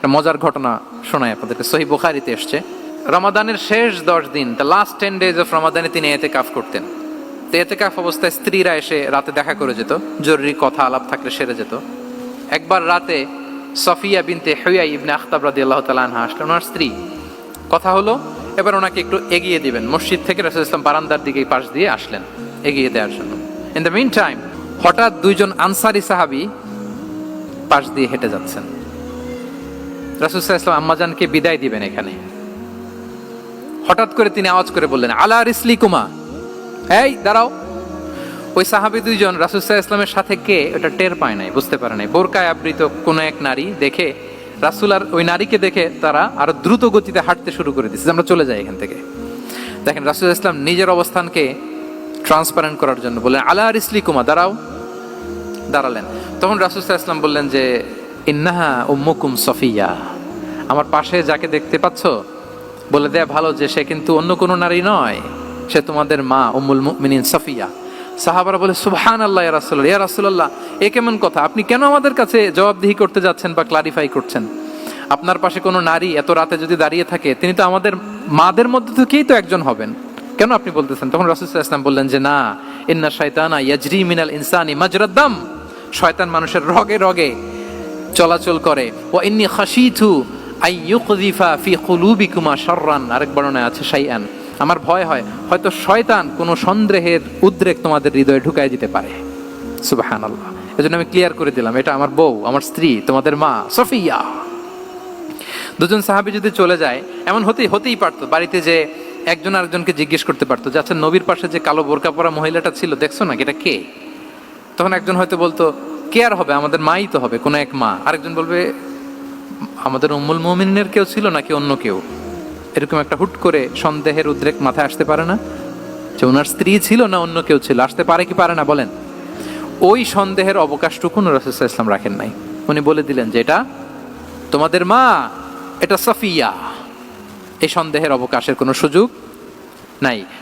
একটা মজার ঘটনা শোনায় আপনাদেরকে। সহি বুখারিতে এসছে, রমাদানের শেষ দশ দিন the last ten days of রমাদানে তিনি এতে কাফ করতেন। তো এতে কাফ অবস্থায় স্ত্রীরা এসে রাতে দেখা করে যেত, জরুরি কথা আলাপ থাকলে সেরে যেত। একবার রাতে সফিয়া বিনতে হইয়া ইবনে আখতাব রাদি আল্লাহ তালা আনহা আসলেন। ওনার স্ত্রী, কথা হলো, এবার ওনাকে একটু এগিয়ে দিবেন। মসজিদ থেকে রসুল ইসলাম বারান্দার দিকে পাশ দিয়ে আসলেন, এগিয়ে দেওয়ার জন্য। ইন দ্য মিন টাইম হঠাৎ দুইজন আনসারি সাহাবি পাশ দিয়ে হেঁটে যাচ্ছেন। রাসুসাহ ইসলাম আম্মাজানকে বিদায় দিবেন এখানে। হঠাৎ করে তিনি আওয়াজ করে বললেন, আলা রিসলি কুমা এই, দাঁড়াও। ওই সাহাবি দুইজন রাসুসাহ ইসলামের সাথে কে? ওটা টের পায় নাই, বুঝতে পারে নাই। বোরকায় আবৃত কোন এক নারী দেখে রাসুল আর ওই নারীকে দেখে তারা আরও দ্রুত গতিতে হাঁটতে শুরু করে দিচ্ছে আমরা চলে যাই এখান থেকে। দেখেন, রাসুল ইসলাম নিজের অবস্থানকে ট্রান্সপারেন্ট করার জন্য বললেন, আলা রিসলি কুমা দাঁড়াও। দাঁড়ালেন। তখন রাসুসাহ ইসলাম বললেন যে ইন্নাহা উম্মুকুম সফিয়া। আমার পাশে যাকে দেখতে পাচ্ছ, বলে দেয়া ভালো যে সে কিন্তু অন্য কোনো নারী নয়, সে তোমাদের মা উম্মুল মুমিনিন সফিয়া। সাহাবারা বলে সুবহান আল্লাহ ইয়া রাসূলুল্লাহ। ইয়া রাসূলুল্লাহ, এ কেমন কথা? আপনি কেন আমাদের কাছে জবাবদিহি করতে যাচ্ছেন বা ক্লারিফাই করছেন? আপনার পাশে কোনো নারী এত রাতে যদি দাঁড়িয়ে থাকে, তিনি তো আমাদের মাদের মধ্যে থেকেই তো একজন হবেন। কেন আপনি বলতেছেন? তখন রাসূল ইসলাম বললেন যে, না, ইন্না শাইতানা ইয়াজরি মিনাল ইনসানি মাজরাদ্দাম শয়তান মানুষের রগে রগে। চলাচল করে। ও ইন্নি খাসিথু আই ইউকযিফা ফি কুলুবিকুমা শাররান। আরেক বর্ণনায় আছে, শাইআন। আমার ভয় হয়, হয়তো শয়তান কোনো সন্দেহের উদ্রেক তোমাদের হৃদয়ে ঢুকায় দিতে পারে। সুবহানাল্লাহ। এজন্য আমি ক্লিয়ার করে দিলাম, এটা আমার বউ, আমার স্ত্রী, তোমাদের মা, সফিয়া। দুজন সাহাবী যদি চলে যায়, এমন হতেই হতেই পারতো, বাড়িতে যে একজন আরেকজনকে জিজ্ঞেস করতে পারতো যে আচ্ছা নবীর পাশে যে কালো বোরকা পরা মহিলাটা ছিল, দেখছ না এটা কে? তখন একজন হয়তো বলতো কে আর হবে, আমাদের মাই তো হবে, কোনো এক মা। আরেকজন বলবে, আমাদের উম্মুল মুমিনের কেউ ছিল নাকি অন্য কেউ? এরকম একটা হুট করে সন্দেহের উদ্রেক মাথায় আসতে পারে না। যে ওনার স্ত্রী ছিল না অন্য কেউ ছিল, আসতে পারে কি পারে না, বলেন। ওই সন্দেহের অবকাশটুকু রসুল্লাহ ইসলাম রাখেন নাই। উনি বলে দিলেন যে এটা তোমাদের মা, এটা সফিয়া। এই সন্দেহের অবকাশের কোনো সুযোগ নাই।